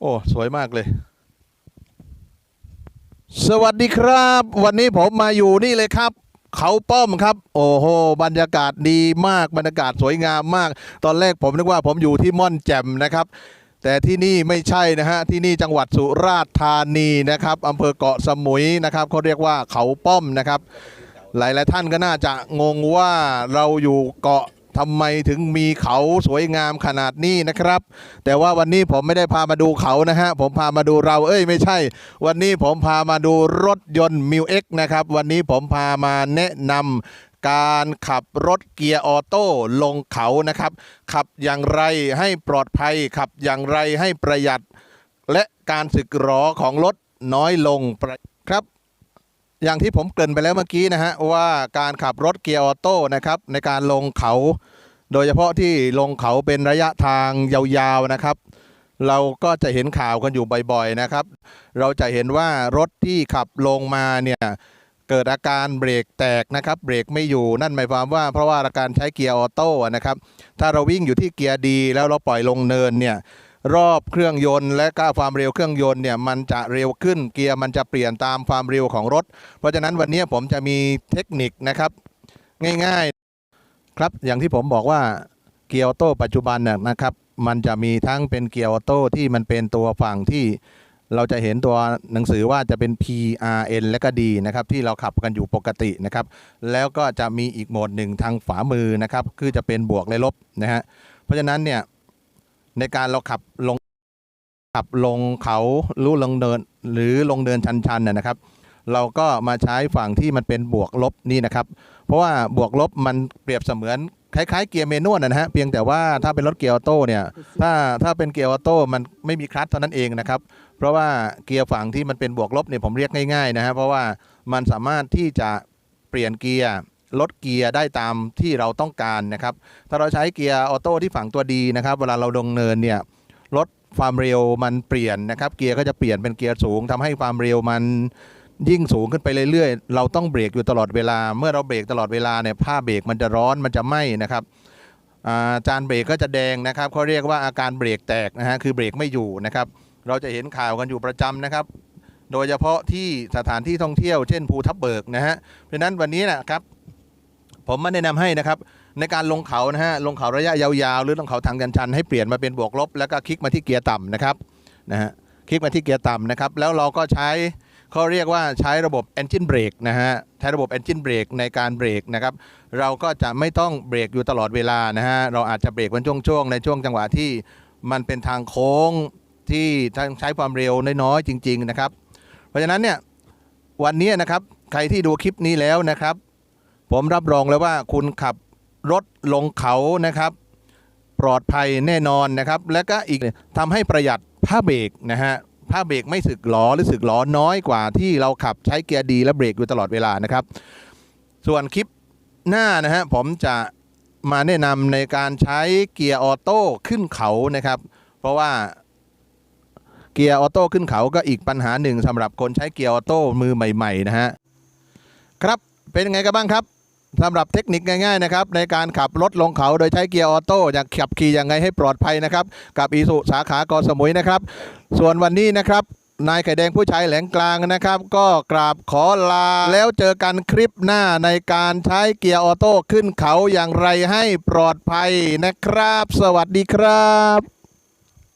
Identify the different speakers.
Speaker 1: โอ้ สวยมากเลย สวัสดีครับ วันนี้ผมมาอยู่นี่เลยครับ เขาป้อมครับ โอ้โห บรรยากาศดีมาก บรรยากาศสวยงามมาก ตอนแรกผมนึกว่าผมอยู่ที่ม่อนแจ่มนะครับแต่ที่นี่ไม่ใช่นะฮะที่นี่จังหวัดสุราษฎร์ธานีนะครับอำเภอเกาะสมุยนะครับเขาเรียกว่าเขาป้อมนะครับ หลายๆท่านก็น่าจะงงว่าเราอยู่เกาะ ทำไมถึงมีเขาสวยงามขนาดนี้นะครับ แต่ว่าวันนี้ผมไม่ได้พามาดูเขานะฮะ ผมพามาดูเราเอ้ยไม่ใช่ วันนี้ผมพามาดูรถยนต์มิวเอ็กนะครับ วันนี้ผมพามาแนะนำการขับรถเกียร์ออโต้ลงเขานะครับ ขับอย่างไรให้ปลอดภัย ขับอย่างไรให้ประหยัด และการสึกหรอของรถน้อยลงครับ อย่างที่ผมเกริ่นไปแล้วเมื่อกี้นะฮะว่าการขับรถเกียร์ออโต้นะครับในการลงเขา โดยเฉพาะที่ลงเขาเป็นระยะทางยาวๆนะครับ เราก็จะเห็นข่าวกันอยู่บ่อยๆนะครับ เราจะเห็นว่ารถที่ขับลงมาเนี่ยเกิดอาการเบรกแตกนะครับ เบรกไม่อยู่นั่นหมายความว่าเพราะว่าการใช้เกียร์ออโต้นะครับ ถ้าเราวิ่งอยู่ที่เกียร์ดีแล้วเราปล่อยลงเนินเนี่ย รอบเครื่องยนต์และก้าความเร็วเครื่องยนต์เนี่ยมันจะเร็วขึ้นเกียร์มันจะเปลี่ยนตามความเร็วของรถ เพราะฉะนั้นวันนี้ผมจะมีเทคนิคนะครับ ง่ายๆครับอย่างที่ผมบอกว่าเกียร์ออโต้ปัจจุบันน่ยนะครับ มันจะมีทั้งเป็นเกียร์ออโต้ที่มันเป็นตัวฝั่งที่เราจะเห็นตัวหนังสือว่าจะเป็น PRN และก็ D นะครับที่เราขับกันอยู่ปกตินะครับ แล้วก็จะมีอีกโหมดหนึ่งทางฝามือนะครับ คือจะเป็นบวกและลบนะฮะเพราะฉะนั้นเนี่ย ในการเราขับลงขับลงเขาหรือลงเดินหรือลงเดินชันๆนะนะครับ เราก็มาใช้ฝั่งที่มันเป็นบวกลบนี่นะครับ เพราะว่าบวกลบมันเปรียบเสมือนคล้ายๆเกียร์เมนวลนะฮะเพียงแต่ว่าถ้าเป็นรถเกียร์ออโต้เนี่ยถ้าถ้าเป็นเกียร์ออโต้มันไม่มีคลัตช์เท่านั้นเองนะครับ เพราะว่าเกียร์ฝั่งที่มันเป็นบวกลบเนี่ยผมเรียกง่ายๆนะฮะเพราะว่ามันสามารถที่จะเปลี่ยนเกียร์ ลดเกียร์ได้ตามที่เราต้องการนะครับ ถ้าเราใช้เกียร์ออโต้ที่ฝังตัวดีนะครับ เวลาเราลงเนินเนี่ยลดความเร็วมันเปลี่ยนนะครับ เกียร์ก็จะเปลี่ยนเป็นเกียร์สูงทำให้ความเร็วมันยิ่งสูงขึ้นไปเรื่อยๆ เราต้องเบรกอยู่ตลอดเวลา เมื่อเราเบรกตลอดเวลาเนี่ยผ้าเบรกมันจะร้อนมันจะไหม้นะครับอาจานเบรกก็จะแดงนะครับเขาเรียกว่าอาการเบรกแตกนะฮะคือเบรกไม่อยู่นะครับ เราจะเห็นข่าวกันอยู่ประจำนะครับโดยเฉพาะที่สถานที่ท่องเที่ยวเช่นภูทับเบิกนะฮะเพราะนั้นวันนี้นะครับ ผมมาแนะนำให้นะครับในการลงเขานะฮะลงเขาระยะยาวๆ หรือลงเขาทางกันชันให้เปลี่ยนมาเป็นบวกลบ แล้วก็คลิกมาที่เกียร์ต่ำนะครับนะฮะคลิกมาที่เกียร์ต่ำนะครับแล้วเราก็ใช้เขาเรียกว่าใช้ระบบ engine brake นะฮะใช้ระบบ engine brake ในการเบรกนะครับเราก็จะไม่ต้องเบรกอยู่ตลอดเวลานะฮะเราอาจจะเบรกเป็นช่วงๆในช่วงจังหวะที่มันเป็นทางโค้งที่ใช้ความเร็วน้อยๆจริง ๆนะครับ เพราะฉะนั้นเนี่ยวันนี้นะครับใครที่ดูคลิปนี้แล้วนะครับ ผมรับรองเลยว่าคุณขับรถลงเขานะครับ ปลอดภัยแน่นอนนะครับ และก็อีกทำให้ประหยัดผ้าเบรกนะฮะผ้าเบรกไม่สึกหลอหรือสึกหลอน้อยกว่าที่เราขับใช้เกียร์ดีและเบรกอยู่ตลอดเวลานะครับ ส่วนคลิปหน้านะฮะผมจะมาแนะนำในการใช้เกียร์ออโต้ขึ้นเขานะครับ เพราะว่าเกียร์ออโต้ขึ้นเขาก็อีกปัญหาหนึ่งสำหรับคนใช้เกียร์ออโต้มือใหม่ ๆ นะฮะ ครับเป็นยังไงกันบ้างครับ สำหรับเทคนิคง่ายๆนะครับในการขับรถลงเขาโดยใช้เกียร์ออโต้จะขับขี่ยังไงให้ปลอดภัยนะครับ กับอีสุสาขากอสมุยนะครับ ส่วนวันนี้นะครับนายไข่แดงผู้ชายแหลงกลางนะครับ ก็กราบขอลา แล้วเจอกันคลิปหน้าในการใช้เกียร์ออโต้ขึ้นเขาอย่างไรให้ปลอดภัยนะครับ สวัสดีครับ